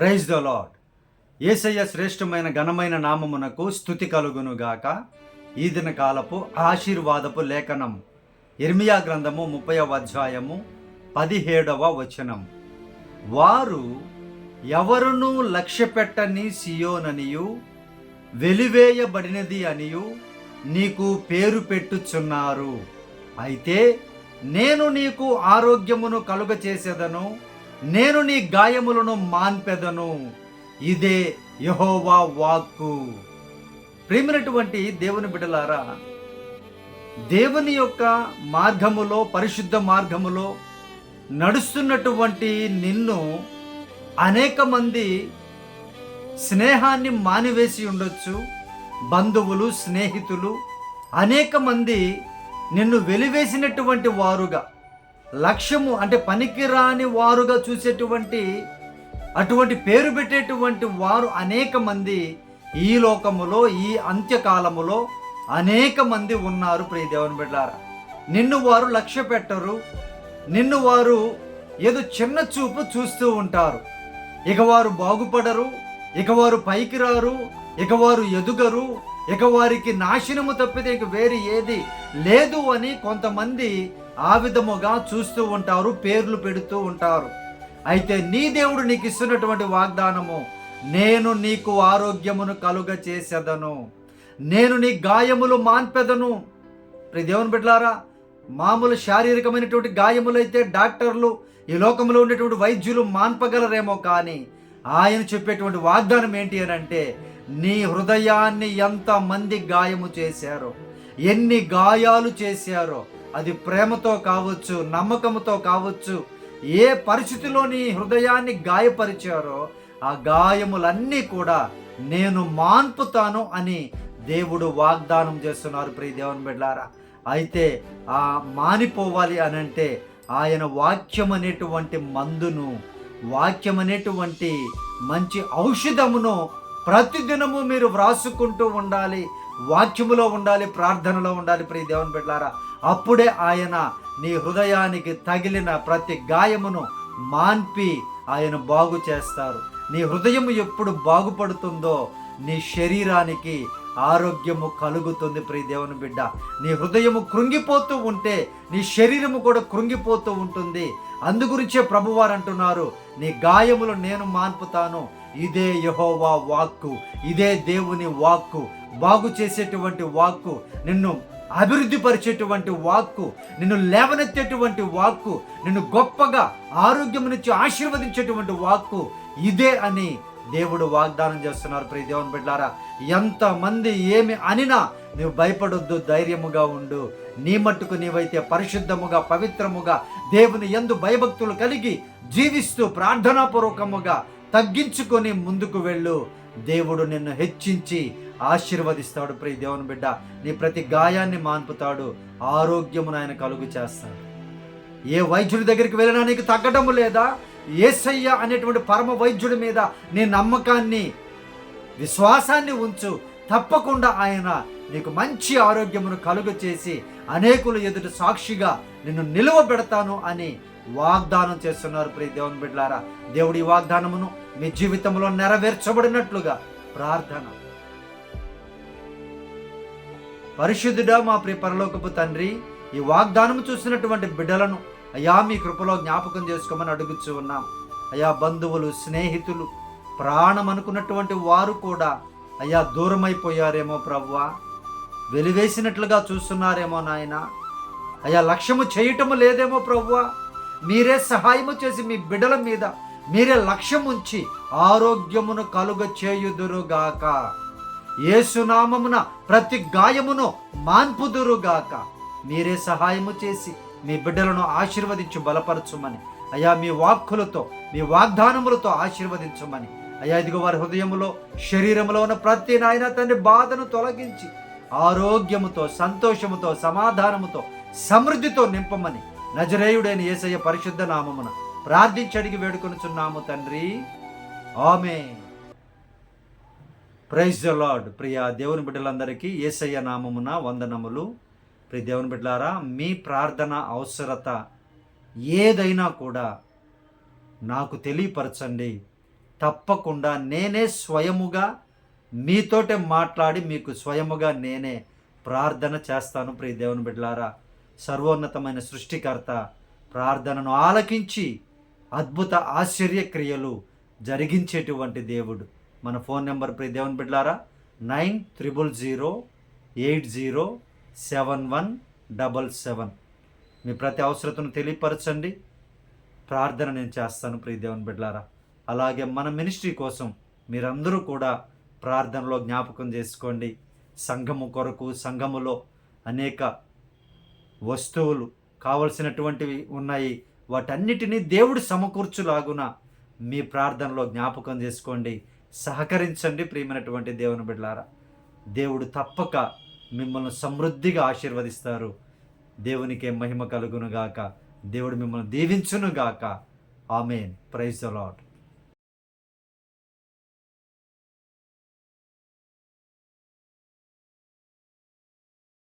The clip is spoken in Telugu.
ప్రైజ్ ద లాడ్ ఏసయ్య శ్రేష్టమైన ఘనమైన నామమునకు స్థుతి కలుగునుగాక ఈ దిన కాలపు ఆశీర్వాదపు లేఖనం ఇర్మియా గ్రంథము ముప్పై అధ్యాయము పదిహేడవ వచనం వారు ఎవరునూ లక్ష్య పెట్టని సియోననియు వెలివేయబడినది అనియు నీకు పేరు పెట్టుచున్నారు. అయితే నేను నీకు ఆరోగ్యమును కలుగ చేసేదను నేను నీ గాయములను మాన్పెదను. ఇదే యహోవా వాక్కు. ప్రేమినటువంటి దేవుని బిడలారా దేవుని యొక్క మార్గములో పరిశుద్ధ మార్గములో నడుస్తున్నటువంటి నిన్ను అనేక మంది స్నేహాన్ని మానివేసి ఉండొచ్చు బంధువులు స్నేహితులు అనేక మంది నిన్ను వెలివేసినటువంటి వారుగా. లక్ష్యము అంటే పనికిరాని వారుగా చూసేటువంటి అటువంటి పేరు పెట్టేటువంటి వారు అనేక మంది ఈ లోకములో ఈ అంత్యకాలములో అనేక మంది ఉన్నారు ప్రియ దేవుని బిడ్డారా. నిన్ను వారు లక్ష్య పెట్టరు. నిన్ను వారు ఏదో చిన్న చూపు చూస్తూ ఉంటారు. ఇక వారు బాగుపడరు. ఇక వారు పైకి రారు. ఇక వారు ఎదుగరు ఇక వారికి నాశనము తప్పితే ఇక వేరు ఏది లేదు అని కొంతమంది ఆ విధముగా చూస్తూ ఉంటారు పేర్లు పెడుతూ ఉంటారు. అయితే నీ దేవుడు నీకు ఇస్తున్నటువంటి వాగ్దానము నేను నీకు ఆరోగ్యమును కలుగ చేసేదను. నేను నీ గాయములు మాన్పెదను. ప్రియ దేవుని బిడ్డలారా మామూలు శారీరకమైనటువంటి గాయములైతే డాక్టర్లు ఈ లోకంలో ఉండేటువంటి వైద్యులు మాన్పగలరేమో కానీ ఆయన చెప్పేటువంటి వాగ్దానం ఏంటి అని అంటే నీ హృదయాన్ని ఎంతమంది గాయము చేశారో ఎన్ని గాయాలు చేశారో అది ప్రేమతో కావచ్చు నమ్మకంతో కావచ్చు ఏ పరిస్థితిలో నీ హృదయాన్ని గాయపరిచారో ఆ గాయములన్నీ కూడా నేను మాన్పుతాను అని దేవుడు వాగ్దానం చేస్తున్నారు ప్రియ దేవుని బిడ్డారా అయితే ఆ మానిపోవాలి అని అంటే ఆయన వాక్యం అనేటువంటి మందును వాక్యం అనేటువంటి మంచి ఔషధమును ప్రతిదినము మీరు వ్రాసుకుంటూ ఉండాలి వాక్యములో ఉండాలి ప్రార్థనలో ఉండాలి ప్రియ దేవుని బిడ్డారా అప్పుడే ఆయన నీ హృదయానికి తగిలిన ప్రతి గాయమును మాన్పి ఆయన బాగు చేస్తారు. నీ హృదయం ఎప్పుడు బాగుపడుతుందో నీ శరీరానికి ఆరోగ్యము కలుగుతుంది ప్రియ దేవుని బిడ్డ. నీ హృదయము కృంగిపోతూ ఉంటే నీ శరీరము కూడా కృంగిపోతూ ఉంటుంది. అందుగురించే ప్రభువారు అంటున్నారు నీ గాయములు నేను మాన్పుతాను ఇదే యహోవా వాక్కు ఇదే దేవుని వాక్కు బాగు చేసేటువంటి వాక్కు నిన్ను అభివృద్ధిపరిచేటువంటి వాక్కు నిన్ను లేవనెత్తేటువంటి వాక్కు నిన్ను గొప్పగా ఆరోగ్యమునిచ్చి ఆశీర్వదించేటువంటి వాక్కు ఇదే అని దేవుడు వాగ్దానం చేస్తున్నారు. ప్రియ దేవుని బిడ్డారా ఎంతమంది ఏమి అనినా నువ్వు భయపడొద్దు ధైర్యముగా ఉండు. నీ మట్టుకు నీవైతే పరిశుద్ధముగా పవిత్రముగా దేవుని ఎందు భయభక్తులు కలిగి జీవిస్తూ ప్రార్థనాపూర్వకముగా తగ్గించుకొని ముందుకు వెళ్ళు. దేవుడు నిన్ను హెచ్చించి ఆశీర్వదిస్తాడు. ప్రియ దేవుని బిడ్డ నీ ప్రతి గాయాన్ని మాన్పుతాడు. ఆరోగ్యమును ఆయన కలుగు చేస్తాడు. ఏ వైద్యుడి దగ్గరికి వెళ్ళినా నీకు తగ్గడము లేదా? ఏసయ్య అనేటువంటి పరమ వైద్యుడి మీద నీ నమ్మకాన్ని విశ్వాసాన్ని ఉంచు. తప్పకుండా ఆయన నీకు మంచి ఆరోగ్యమును కలుగు చేసి అనేకులు ఎదుట సాక్షిగా నిన్ను నిలువ పెడతాను అని వాగ్దానం చేస్తున్నారు. ప్రియ దేవుని బిడ్డలారా దేవుడి వాగ్దానమును మీ జీవితంలో నెరవేర్చబడినట్లుగా ప్రార్థన. పరిశుద్ధుడా మా ప్రియ పరలోకపు తండ్రి ఈ వాగ్దానము చూసినటువంటి బిడ్డలను అయా మీ కృపలో జ్ఞాపకం చేసుకోమని అడుగుచూ ఉన్నాం. అయా బంధువులు స్నేహితులు ప్రాణం అనుకున్నటువంటి వారు కూడా అయ్యా దూరమైపోయారేమో ప్రవ్వా. వెలివేసినట్లుగా చూస్తున్నారేమో నాయన. అయ్యా లక్ష్యము చేయటము లేదేమో ప్రవ్వా. మీరే సహాయము చేసి మీ బిడ్డల మీద మీరే లక్ష్యం ఉంచి ఆరోగ్యమును కలుగ చేయుదురుగాక. ఏసునామమున ప్రతి గాయమును మాన్పుదురుగాక. మీరే సహాయము చేసి మీ బిడ్డలను ఆశీర్వదించు బలపరచుమని. అయా మీ వాక్కులతో మీ వాగ్దానములతో ఆశీర్వదించమని. అయా ఇదిగో వారి హృదయములో శరీరములో ఉన్న ప్రతి నాయన తండ్రి బాధను తొలగించి ఆరోగ్యముతో సంతోషముతో సమాధానముతో సమృద్ధితో నింపమని. నజరేయుడైన యేసయ్య పరిశుద్ధ నామమున ప్రార్థించి అడిగి వేడుకొనుచున్నాము తండ్రి. ఆమె ప్రైజ్ ద లార్డ్. ప్రియ దేవుని బిడ్డలందరికీ యేసయ్య నామమున వందనములు. ప్రియ దేవుని బిడ్డలారా మీ ప్రార్థన అవసరత ఏదైనా కూడా నాకు తెలియపరచండి. తప్పకుండా నేనే స్వయముగా మీతోటే మాట్లాడి మీకు స్వయముగా నేనే ప్రార్థన చేస్తాను ప్రియ దేవుని బిడ్డలారా. సర్వోన్నతమైన సృష్టికర్త ప్రార్థనను ఆలకించి అద్భుత ఆశ్చర్య క్రియలు జరిగించేటువంటి దేవుడు. మన ఫోన్ నెంబర్ ప్రి దేవుని బిడ్డలారా nine triple zero eight zero seven one double seven. మీ ప్రతి అవసరతను తెలియపరచండి. ప్రార్థన నేను చేస్తాను ప్రియ దేవుని బిడ్డలారా. అలాగే మన మినిస్ట్రీ కోసం మీరందరూ కూడా ప్రార్థనలో జ్ఞాపకం చేసుకోండి. సంఘము కొరకు సంఘములో అనేక వస్తువులు కావలసినటువంటివి ఉన్నాయి. వాటన్నిటినీ దేవుడు సమకూర్చులాగున మీ ప్రార్థనలో జ్ఞాపకం చేసుకోండి. సహకరించండి ప్రియమైనటువంటి దేవుని బిడ్డలారా. దేవుడు తప్పక మిమ్మల్ని సమృద్ధిగా ఆశీర్వదిస్తారు. దేవునికే మహిమ కలుగునుగాక. దేవుడు మిమ్మల్ని దీవించునుగాక. ఆమెన్. Praise the lord